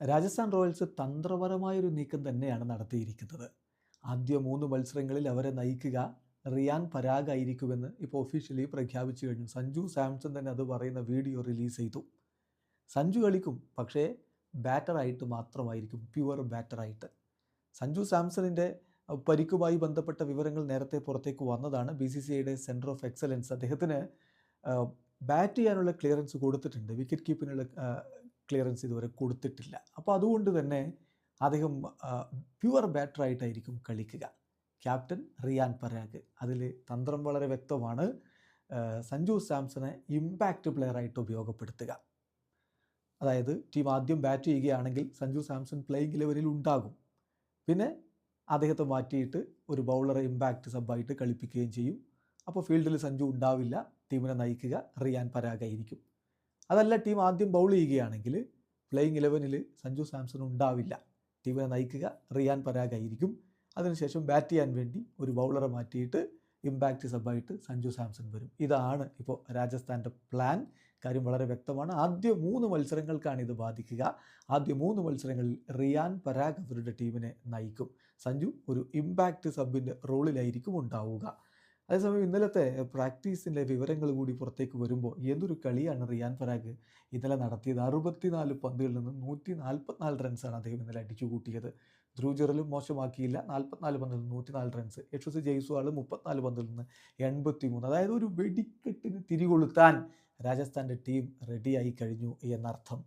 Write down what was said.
Rajasthan Royals തന്ത്രപരമായൊരു നീക്കം തന്നെയാണ് നടത്തിയിരിക്കുന്നത്. ആദ്യ മൂന്ന് മത്സരങ്ങളിൽ അവരെ നയിക്കുക റിയാൻ പരാഗ് ആയിരിക്കുമെന്ന് ഇപ്പോൾ ഒഫീഷ്യലി പ്രഖ്യാപിച്ചു കഴിഞ്ഞു. സഞ്ജു സാംസൺ തന്നെ അത് പറയുന്ന വീഡിയോ റിലീസ് ചെയ്തു. സഞ്ജു കളിക്കും പക്ഷേ ബാറ്ററായിട്ട് മാത്രമായിരിക്കും പ്യുവർ ബാറ്ററായിട്ട് സഞ്ജു സാംസണിന്റെ പരിക്കുമായി ബന്ധപ്പെട്ട വിവരങ്ങൾ നേരത്തെ പുറത്തേക്ക് വന്നതാണ്. ബി സി സി ഐയുടെ സെന്റർ ഓഫ് എക്സലൻസ് അദ്ദേഹത്തിന് ബാറ്റ് ചെയ്യാനുള്ള ക്ലിയറൻസ് കൊടുത്തിട്ടുണ്ട്. വിക്കറ്റ് കീപ്പിനുള്ള ക്ലിയറൻസ് ഇതുവരെ കൊടുത്തിട്ടില്ല. അപ്പോൾ അതുകൊണ്ട് തന്നെ അദ്ദേഹം പ്യുവർ ബാറ്റർ ബാറ്ററായിട്ടായിരിക്കും കളിക്കുക. ക്യാപ്റ്റൻ റിയാൻ പരാഗ്. അതിൽ തന്ത്രം വളരെ വ്യക്തമാണ്. സഞ്ജു സാംസണെ ഇമ്പാക്റ്റ് പ്ലെയറായിട്ട് ഉപയോഗപ്പെടുത്തുക. അതായത് ടീം ആദ്യം ബാറ്റ് ചെയ്യുകയാണെങ്കിൽ സഞ്ജു സാംസൺ പ്ലേയിങ് ലെവലിൽ ഉണ്ടാകും. പിന്നെ അദ്ദേഹത്തെ മാറ്റിയിട്ട് ഒരു ബൗളറെ ഇമ്പാക്റ്റ് സബായിട്ട് കളിപ്പിക്കുകയും ചെയ്യും. അപ്പോൾ ഫീൽഡിൽ സഞ്ജു ഉണ്ടാവില്ല. ടീമിനെ നയിക്കുക റിയാൻ പരാഗായിരിക്കും അതല്ല ടീം ആദ്യം ബൗൾ ചെയ്യുകയാണെങ്കിൽ പ്ലേയിങ് ഇലവനിൽ സഞ്ജു സാംസൺ ഉണ്ടാവില്ല. ടീമിനെ നയിക്കുക റിയാൻ പരാഗായിരിക്കും അതിനുശേഷം ബാറ്റ് ചെയ്യാൻ വേണ്ടി ഒരു ബൗളറെ മാറ്റിയിട്ട് ഇമ്പാക്റ്റ് സബായിട്ട് സഞ്ജു സാംസൺ വരും. ഇതാണ് ഇപ്പോൾ രാജസ്ഥാന്റെ പ്ലാൻ കാര്യം വളരെ വ്യക്തമാണ്. ആദ്യ മൂന്ന് മത്സരങ്ങൾക്കാണ് ഇത് ബാധിക്കുക. ആദ്യ മൂന്ന് മത്സരങ്ങളിൽ റിയാൻ പരാഗ് അവരുടെ ടീമിനെ നയിക്കും. സഞ്ജു ഒരു ഇമ്പാക്റ്റ് സബിന്റെ റോളിലായിരിക്കും ഉണ്ടാവുക. അതേസമയം ഇന്നലത്തെ പ്രാക്ടീസിന്റെ വിവരങ്ങൾ കൂടി പുറത്തേക്ക് വരുമ്പോൾ എന്തൊരു കളിയാണ് റിയാൻ പരാഗ് ഇന്നലെ നടത്തിയത്? അറുപത്തിനാല് പന്തുകളിൽ നിന്ന് നൂറ്റി നാൽപ്പത്തിനാല് റൺസാണ് അദ്ദേഹം ഇന്നലെ അടിച്ചു കൂട്ടിയത്. ധ്രുവജറിലും മോശമാക്കിയില്ല. നാൽപ്പത്തിനാല് പന്തിൽ നിന്ന് നൂറ്റിനാല് റൺസ്. യക്ഷസ് ജയ്സ്വാൾ മുപ്പത്തിനാല് പന്തിൽ നിന്ന് എൺപത്തി മൂന്ന് അതായത് ഒരു വെടിക്കെട്ടിന് തിരികൊളുത്താൻ രാജസ്ഥാന്റെ ടീം റെഡിയായി കഴിഞ്ഞു എന്നർത്ഥം.